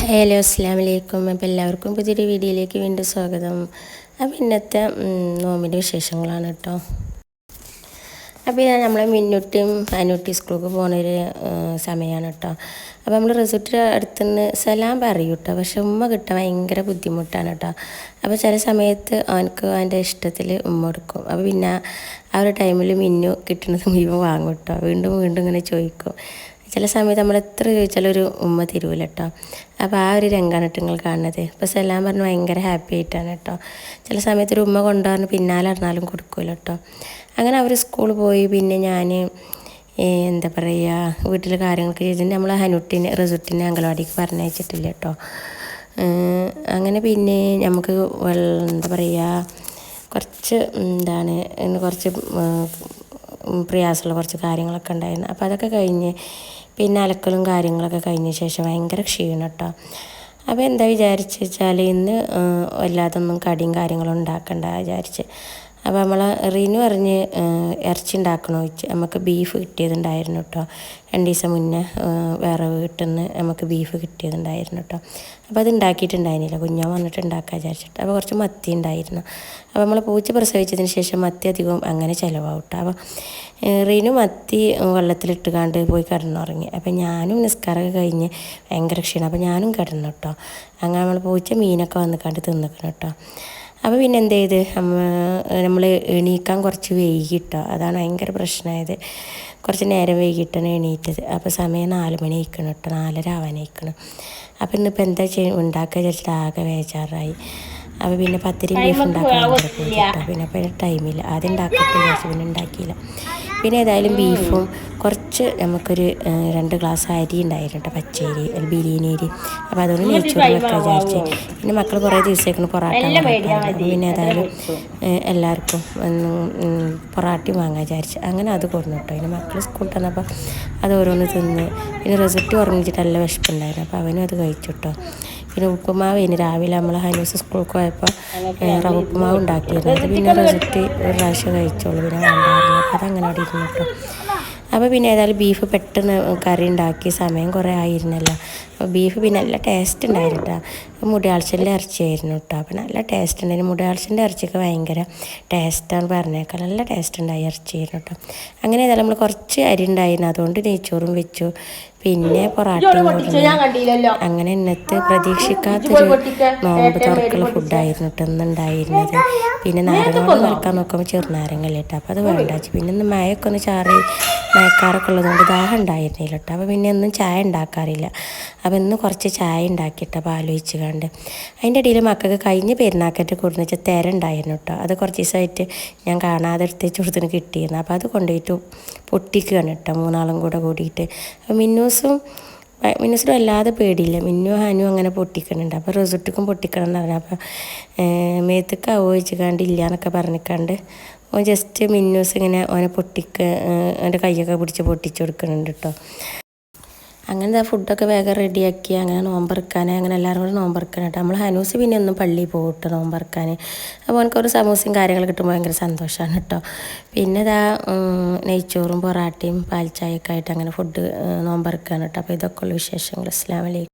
Hello അസ്സാം വലൈക്കും എല്ലാവർക്കും പുതിയൊരു വീഡിയോയിലേക്ക് വീണ്ടും സ്വാഗതം. അപ്പോൾ ഇന്നത്തെ നോമ്പിന്റെ വിശേഷങ്ങളാണ് കേട്ടോ. അപ്പോൾ ഇതാ നമ്മളെ മിന്നുട്ടിയും അനുട്ടി സ്കൂൾക്ക് പോകുന്നൊരു സമയമാണ് കേട്ടോ. അപ്പോൾ നമ്മൾ റിസൾട്ട് അടുത്തുനിന്ന് സലാം പറയും കേട്ടോ. പക്ഷെ ഉമ്മ കിട്ടാൻ ഭയങ്കര ബുദ്ധിമുട്ടാണ് കേട്ടോ. അപ്പോൾ ചില സമയത്ത് അവനക്ക് അവന്റെ ഇഷ്ടത്തിൽ ഉമ്മ എടുക്കും. അപ്പോൾ പിന്നെ ആ ഒരു ടൈമിൽ മിന്നു കിട്ടുന്നത് മുഴുവൻ വാങ്ങും കേട്ടോ. വീണ്ടും വീണ്ടും ഇങ്ങനെ ചോദിക്കും. ചില സമയത്ത് നമ്മൾ എത്ര ചോദിച്ചാലും ഒരു ഉമ്മ തിരുവില്ല കേട്ടോ അപ്പോൾ ആ ഒരു രംഗമാണ് കേട്ടോ നിങ്ങൾ കാണുന്നത്. ഇപ്പോൾ സലാം പറഞ്ഞ് ഭയങ്കര ഹാപ്പി ആയിട്ടാണ് കേട്ടോ ചില സമയത്ത് ഒരു ഉമ്മ കൊണ്ടുവന്ന് പിന്നാലെ അറിഞ്ഞാലും കൊടുക്കുമല്ലോ കേട്ടോ അങ്ങനെ അവർ സ്കൂളിൽ പോയി പിന്നെ ഞാൻ എന്താ പറയുക വീട്ടിലെ കാര്യങ്ങളൊക്കെ ചെയ്തിട്ട് നമ്മൾ ഹനുട്ടിനെ റിസുട്ടിനെ അംഗൻവാടിക്ക് പറഞ്ഞയച്ചിട്ടില്ല കേട്ടോ അങ്ങനെ പിന്നെ നമുക്ക് എന്താ പറയുക കുറച്ച് എന്താണ് കുറച്ച് പ്രയാസമുള്ള കുറച്ച് കാര്യങ്ങളൊക്കെ ഉണ്ടായിരുന്നു. അപ്പോൾ അതൊക്കെ കഴിഞ്ഞ് പിന്നെ അലക്കലും കാര്യങ്ങളൊക്കെ കഴിഞ്ഞ ശേഷം ഭയങ്കര ക്ഷീണം കേട്ടോ. അപ്പോൾ എന്താ വിചാരിച്ച് വെച്ചാൽ ഇന്ന് വല്ലാതൊന്നും കടിയും കാര്യങ്ങളും ഉണ്ടാക്കണ്ട വിചാരിച്ച്. അപ്പോൾ നമ്മൾ റിനു പറഞ്ഞ് ഇറച്ചി ഉണ്ടാക്കണോ വെച്ച് നമുക്ക് ബീഫ് കിട്ടിയതുണ്ടായിരുന്നു കേട്ടോ രണ്ട് ദിവസം മുന്നേ വേറെ വീട്ടിൽ നിന്ന് നമുക്ക് ബീഫ് കിട്ടിയതുണ്ടായിരുന്നു കേട്ടോ അപ്പോൾ അത് ഉണ്ടാക്കിയിട്ടുണ്ടായിരുന്നില്ല. കുഞ്ഞാൻ വന്നിട്ട് ഉണ്ടാക്കാൻ വിചാരിച്ചിട്ട്. അപ്പോൾ കുറച്ച് മത്തി ഉണ്ടായിരുന്നു. അപ്പോൾ നമ്മൾ പൂച്ച പ്രസവിച്ചതിന് ശേഷം മത്തി അധികവും അങ്ങനെ ചിലവാകും കേട്ടോ അപ്പോൾ റീനു മത്തി വെള്ളത്തിലിട്ട് കണ്ട് പോയി കിടന്നുറങ്ങി. അപ്പോൾ ഞാനും നിസ്കാരമൊക്കെ കഴിഞ്ഞ് ഭയങ്കര ക്ഷീണം. അപ്പോൾ ഞാനും കിടന്നു കേട്ടോ അങ്ങനെ നമ്മൾ പൂച്ച മീനൊക്കെ വന്ന് കണ്ട് തിന്നിക്കണം കേട്ടോ അപ്പോൾ പിന്നെ എന്ത് ചെയ്ത്? നമ്മൾ എണീക്കാൻ കുറച്ച് വൈകിട്ടോ. അതാണ് ഭയങ്കര പ്രശ്നമായത് കുറച്ച് നേരം വൈകിട്ടാണ് എണീറ്റത്. അപ്പോൾ സമയം നാല് മണി ആയിക്കണം കേട്ടോ നാലര ആവാനായിക്കണം അപ്പോൾ ഇന്നിപ്പോൾ എന്താ ചെയ്യ ഉണ്ടാക്കുക വിചാരിച്ചിട്ട് ആകെ വേജാറായി അപ്പോൾ പിന്നെ പത്തിരി ബീഫ് ഉണ്ടാക്കാൻ പിന്നെ അപ്പോൾ ടൈമില്ല ആദ്യം ഉണ്ടാക്കട്ടെ വിചാരിച്ചു പിന്നെ ഉണ്ടാക്കിയില്ല. പിന്നെ ഏതായാലും ബീഫും കുറച്ച് നമുക്കൊരു രണ്ട് ഗ്ലാസ് അരി ഉണ്ടായിരുന്നു കേട്ടോ പച്ചരി ബിരിയാണി അരി. അപ്പോൾ അതുകൊണ്ട് നെയ്ച്ചോറ് വെക്കാൻ വിചാരിച്ചു. പിന്നെ മക്കൾ കുറേ ദിവസത്തേക്കാണ് പൊറാട്ട പിന്നെ ഏതായാലും എല്ലാവർക്കും പൊറാട്ടി വാങ്ങാൻ വിചാരിച്ചു. അങ്ങനെ അത് കൊടുന്നു കേട്ടോ. പിന്നെ മക്കൾ സ്കൂളിൽ തന്നപ്പോൾ അത് ഓരോന്ന് തിന്ന്. പിന്നെ റെസിപ്റ്റ് ഉറങ്ങിച്ചിട്ട് നല്ല വിശപ്പുണ്ടായിരുന്നു. അപ്പോൾ അവനും അത് കഴിച്ചു കേട്ടോ. പിന്നെ ഉപ്പുമാവ് ഇനി രാവിലെ നമ്മൾ ഹനൂസ് സ്കൂളിൽ പോയപ്പോൾ റവ ഉപ്പുമാവ് ഉണ്ടാക്കിയിരുന്നു. അത് പിന്നെ റെസിപ്റ്റ് ഒരു പ്രാവശ്യം കഴിച്ചോളൂ. പിന്നെ വേണ്ടായിരുന്നു അതങ്ങനെ അവിടെ ഇരുന്നു കേട്ടോ അപ്പോൾ പിന്നെ ഏതായാലും ബീഫ് പെട്ടെന്ന് കറി ഉണ്ടാക്കി സമയം കുറേ ആയിരുന്നല്ലോ. ബീഫ് പിന്നെ നല്ല ടേസ്റ്റ് ഉണ്ടായിരുന്നു കേട്ടോ മുടിയാഴ്ചന്റെ ഇറച്ചിയായിരുന്നു കേട്ടോ. അപ്പോൾ നല്ല ടേസ്റ്റ് ഉണ്ടായിരുന്നു. മുടിയാഴ്ചന്റെ ഇറച്ചിയൊക്കെ ഭയങ്കര ടേസ്റ്റാണ് പറഞ്ഞേക്കാം നല്ല ടേസ്റ്റ് ഉണ്ടായി ഇറച്ചിയായിരുന്നു കേട്ടോ. അങ്ങനെ ഏതായാലും നമ്മൾ കുറച്ച് അരി ഉണ്ടായിരുന്നു. അതുകൊണ്ട് നെയ്ച്ചോറും വെച്ചു. പിന്നെ പൊറാട്ടയും അങ്ങനെ ഇന്നത്തെ പ്രതീക്ഷിക്കാത്തൊരു നോമ്പ് തുറക്കുള്ള ഫുഡായിരുന്നു കേട്ടോ ഇന്നുണ്ടായിരുന്നത് പിന്നെ നാരങ്ങ നിൽക്കാൻ നോക്കുമ്പോൾ ചെറുനാരങ്ങ കേട്ടോ. അപ്പോൾ അത് വേണ്ട പിന്നെ ഇന്ന് മഴയൊക്കെ ഒന്ന് ചാറി മഴക്കാറൊക്കെ ഉള്ളതുകൊണ്ട് ദാഹം ഉണ്ടായിരുന്നില്ല കേട്ടോ. അപ്പോൾ പിന്നെ ഒന്നും ചായ ഉണ്ടാക്കാറില്ല. അപ്പോൾ ഇന്ന് കുറച്ച് ചായ ഉണ്ടാക്കിയിട്ട് അപ്പോൾ ആലോചിച്ച് കണ്ട് അതിന്റെ ഇടയിൽ മക്കൾക്ക് കഴിഞ്ഞ് പെരുന്നാക്കറ്റ് കൊടുന്ന് വെച്ചാൽ തിര ഉണ്ടായിരുന്നു കേട്ടോ. അത് കുറച്ച് ദിവസമായിട്ട് ഞാൻ കാണാതെ എടുത്ത് ചുടുത്തിന് കിട്ടിയിരുന്നു. അപ്പോൾ അത് കൊണ്ടുപോയിട്ട് പൊട്ടിക്കുകയാണ് കേട്ടോ മൂന്നാളും കൂടെ കൂടിയിട്ട്. അപ്പോൾ മിന്നൂസും മിന്നൂസിനും അല്ലാതെ പേടിയില്ല. മിന്നു ഹാനും അങ്ങനെ പൊട്ടിക്കണുണ്ട് അപ്പോൾ റിസോർട്ടിക്കും പൊട്ടിക്കണം എന്ന് പറഞ്ഞു. അപ്പോൾ മേത്തക്ക് ആവോചിച്ച് കണ്ടില്ല എന്നൊക്കെ പറഞ്ഞിക്കാണ്ട് ഓൻ ജസ്റ്റ് മിന്നൂസ് ഇങ്ങനെ ഓനെ പൊട്ടിക്ക് അവന്റെ കൈയൊക്കെ പിടിച്ച് പൊട്ടിച്ച് കൊടുക്കുന്നുണ്ട് കേട്ടോ. അങ്ങനെ ഫുഡൊക്കെ വേഗം റെഡിയാക്കി അങ്ങനെ നോമ്പറക്കാൻ അങ്ങനെ എല്ലാവരും കൂടെ നോമ്പറക്കാൻ കേട്ടോ. നമ്മൾ ഹനൂസ് പിന്നെ ഒന്നും പള്ളിയിൽ പോകട്ടെ നോമ്പറക്കാൻ അപ്പോൾ എനിക്ക് ഒരു സമൂസയും കാര്യങ്ങൾ കിട്ടുമ്പോൾ ഭയങ്കര സന്തോഷമാണ് കേട്ടോ. പിന്നെ ഇതാ നെയ്ച്ചോറും പൊറാട്ടയും പാൽച്ചായൊക്കെ ആയിട്ട് അങ്ങനെ ഫുഡ് നോമ്പറക്കാൻ കേട്ടോ. അപ്പോൾ ഇതൊക്കെ ഉള്ള വിശേഷങ്ങൾ. അസ്ലാം വലൈക്കും